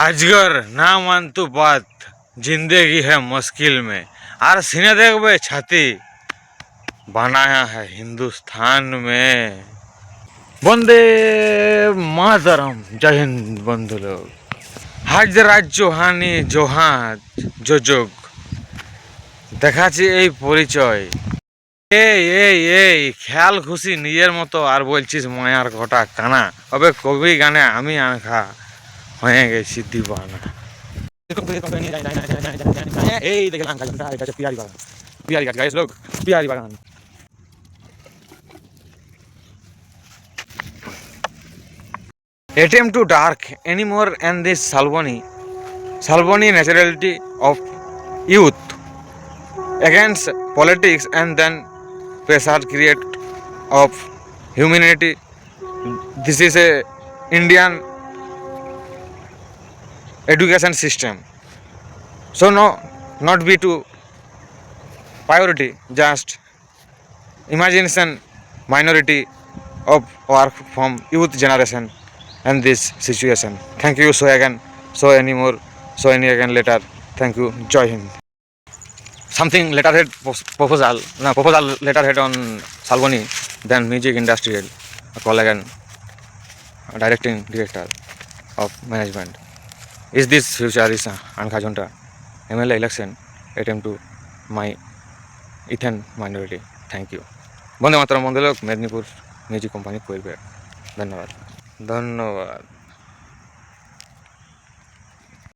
আজগর না মানতু বাত जिंदगी है मुश्किल में আর সিনে দেখবে ছাতি বানায়া है हिंदुस्तान में বন্দে মাতরম জয় হিন্দ বন্ধু লোক হাজ রাজ্য হানি জোহাজ যোজক দেখাচ্ছি এই পরিচয় এই এই এই খেয়াল খুশি নিজের মতো আর বলছিস মায়ার ঘটা কানা তবে কবি গানে আমি আঁখা হয়ে গেছি দিবানা এই দেখে লঙ্কা জনটা এটা হচ্ছে পিয়ারি বাগান পিয়ারি গাছ গাইস লোক পিয়ারি বাগান attempt to dark anymore and this Salvoni Salvoni naturality of youth against politics and then pressure create of humanity this is a Indian education system so no not be to priority just imagination minority of work from youth generation and this situation thank you so again so anymore so any again later thank you joy hind something letterhead pos- proposal no proposal letterhead on salvoni then music industrial call again directing director of management is uh, Anka Junta MLA election attempt to my Ethan minority thank you Vande মাতরম বন্ধু লোক Medinipur music company করবে ধন্যবাদ ধন্যবাদ